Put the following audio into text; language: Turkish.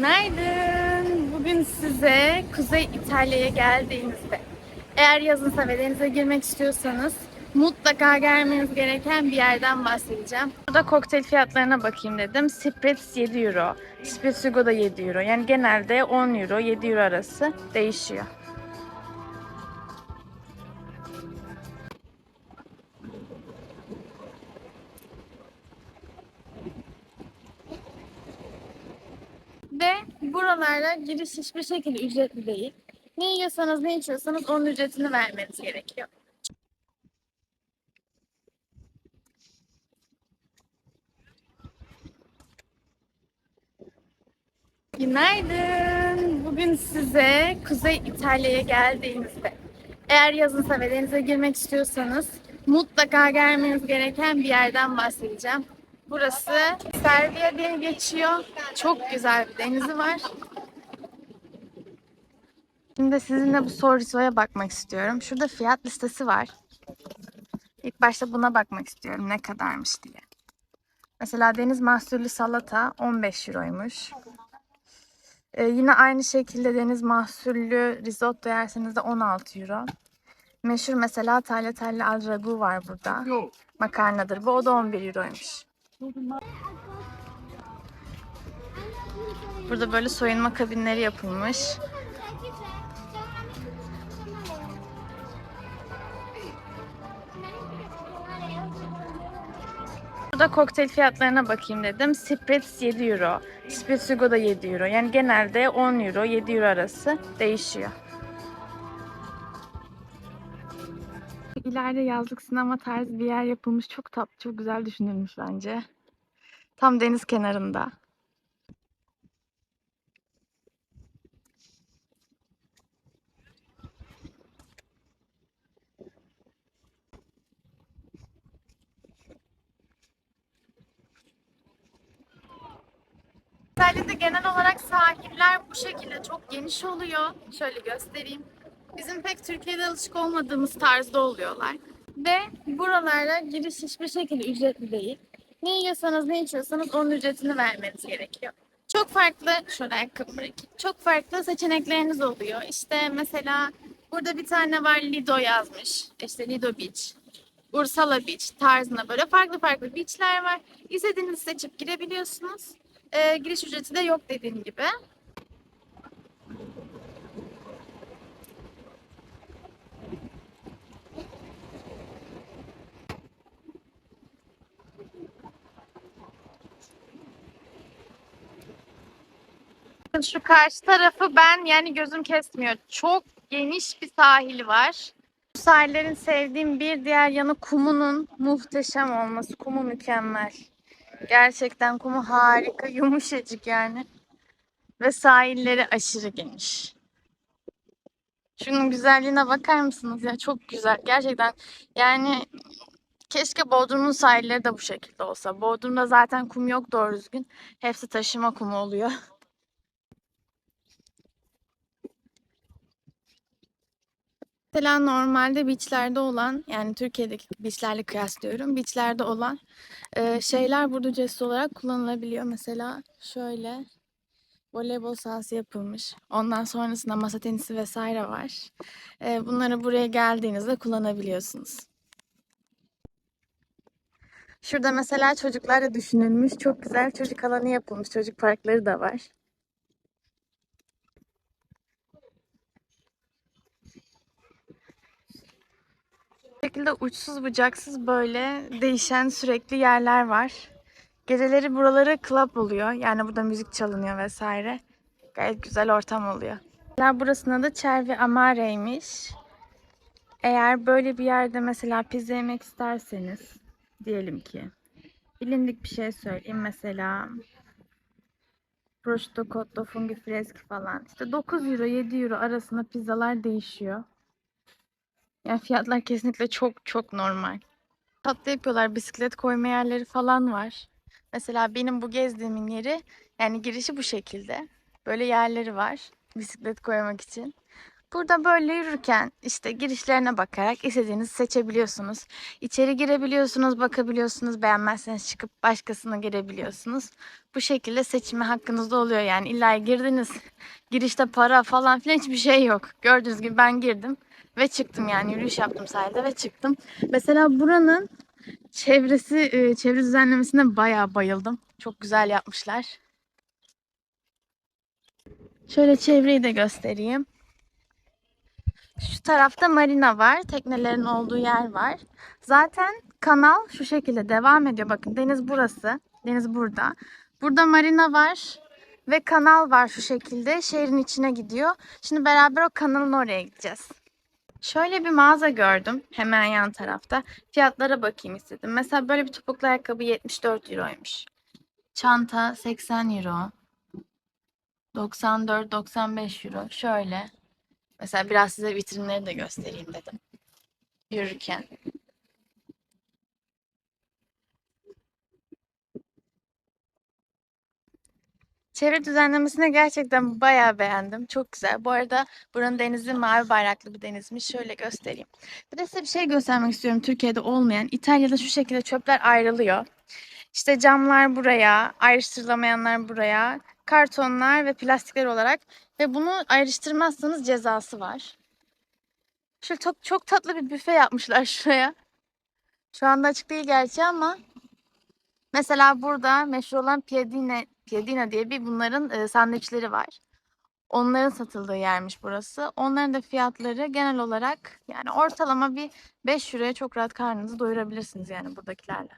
Günaydın. Bugün size Kuzey İtalya'ya geldiğinizde eğer yazınsa ve denize girmek istiyorsanız mutlaka gelmeniz gereken bir yerden bahsedeceğim. Burada kokteyl fiyatlarına bakayım dedim. Spritz 7 euro, Spritzugo da 7 euro. Yani genelde 10 euro, 7 euro arası değişiyor. Buralarda giriş hiçbir şekilde ücretli değil. Ne yiyorsanız ne içiyorsanız onun ücretini vermeniz gerekiyor. Günaydın. Bugün size Kuzey İtalya'ya geldiğinizde eğer yazınsa ve denize girmek istiyorsanız mutlaka gelmeniz gereken bir yerden bahsedeceğim. Burası Servia diye geçiyor. Çok güzel bir denizi var. Şimdi sizinle bu Sorriso'ya bakmak istiyorum. Şurada fiyat listesi var. İlk başta buna bakmak istiyorum ne kadarmış diye. Mesela deniz mahsullü salata 15 euroymuş. Ee, yine aynı şekilde deniz mahsullü risotto yerseniz de 16 euro. Meşhur mesela tagliatelle al ragu var burada. Makarnadır bu. O da 11 euroymuş. Burada böyle soyunma kabinleri yapılmış. Burada kokteyl fiyatlarına bakayım dedim. Spritz 7 euro, Spritzugo da 7 euro. Yani genelde 10 euro, 7 euro arası değişiyor. İleride yazlık sinema tarzı bir yer yapılmış. Çok tatlı, çok güzel düşünülmüş bence. Tam deniz kenarında. İtalya'da genel olarak sahiller bu şekilde çok geniş oluyor. Şöyle göstereyim. Bizim pek Türkiye'de alışık olmadığımız tarzda oluyorlar. Ve buralarda giriş hiçbir şekilde ücretli değil. Ne yiyorsanız ne içiyorsanız onun ücretini vermeniz gerekiyor. Çok farklı, şöyle ayakkabı bırakayım. Çok farklı seçenekleriniz oluyor. İşte mesela burada bir tane var Lido yazmış. İşte Lido Beach. Ursala Beach tarzında böyle farklı farklı beachler var. İstediğinizi seçip girebiliyorsunuz. Ee, giriş ücreti de yok dediğim gibi. Şu karşı tarafı ben yani gözüm kesmiyor. Çok geniş bir sahili var. Bu sahillerin sevdiğim bir diğer yanı kumunun muhteşem olması. Kumu mükemmel. Gerçekten kumu harika, yumuşacık yani. Ve sahilleri aşırı geniş. Şunun güzelliğine bakar mısınız ya? Çok güzel. Gerçekten yani keşke Bodrum'un sahilleri de bu şekilde olsa. Bodrum'da zaten kum yok doğru düzgün. Hepsi taşıma kumu oluyor. Mesela normalde beachlerde olan yani Türkiye'deki beachlerle kıyaslıyorum. Beachlerde olan e, şeyler burada ücretsiz olarak kullanılabiliyor. Mesela şöyle voleybol sahası yapılmış. Ondan sonrasında masa tenisi vesaire var. E, bunları buraya geldiğinizde kullanabiliyorsunuz. Şurada mesela çocuklarla düşünülmüş çok güzel çocuk alanı yapılmış. Çocuk parkları da var. Şekilde uçsuz bucaksız böyle değişen sürekli yerler var. Geceleri buraları club oluyor. Yani burada müzik çalınıyor vesaire. Gayet güzel ortam oluyor. Mesela burasının adı Cervi Amare'ymiş. Eğer böyle bir yerde mesela pizza yemek isterseniz diyelim ki bilindik bir şey söyleyeyim mesela prosciutto cotto funghi freschi falan işte 9 euro 7 euro arasında pizzalar değişiyor. Yani fiyatlar kesinlikle çok çok normal. Tatlı yapıyorlar. Bisiklet koyma yerleri falan var. Mesela benim bu gezdiğimin yeri yani girişi bu şekilde. Böyle yerleri var bisiklet koymak için. Burada böyle yürürken işte girişlerine bakarak istediğinizi seçebiliyorsunuz. İçeri girebiliyorsunuz, bakabiliyorsunuz. Beğenmezseniz çıkıp başkasına girebiliyorsunuz. Bu şekilde seçime hakkınızda oluyor. Yani illa girdiniz, girişte para falan filan hiçbir şey yok. Gördüğünüz gibi ben girdim ve çıktım yani yürüyüş yaptım sahilde ve çıktım. Mesela buranın çevresi, e, çevre düzenlemesine bayağı bayıldım. Çok güzel yapmışlar. Şöyle çevreyi de göstereyim. Şu tarafta marina var. Teknelerin olduğu yer var. Zaten kanal şu şekilde devam ediyor. Bakın deniz burası. Deniz burada. Burada marina var. Ve kanal var şu şekilde. Şehrin içine gidiyor. Şimdi beraber o kanalın oraya gideceğiz. Şöyle bir mağaza gördüm. Hemen yan tarafta. Fiyatlara bakayım istedim. Mesela böyle bir topuklu ayakkabı 74 euroymuş. Çanta 80 euro. 94-95 euro. Şöyle. Mesela biraz size vitrinleri de göstereyim dedim. Yürürken. Çevre düzenlemesini gerçekten bayağı beğendim. Çok güzel. Bu arada buranın denizi mavi bayraklı bir denizmiş. Şöyle göstereyim. Bir de size bir şey göstermek istiyorum. Türkiye'de olmayan. İtalya'da şu şekilde çöpler ayrılıyor. İşte camlar buraya, ayrıştırılamayanlar buraya, kartonlar ve plastikler olarak ve bunu ayrıştırmazsanız cezası var. Şöyle çok, çok tatlı bir büfe yapmışlar şuraya. Şu anda açık değil gerçi ama mesela burada meşhur olan Piadina, Piadina diye bir bunların e, sandviçleri var. Onların satıldığı yermiş burası. Onların da fiyatları genel olarak yani ortalama bir 5 euroya çok rahat karnınızı doyurabilirsiniz yani buradakilerle.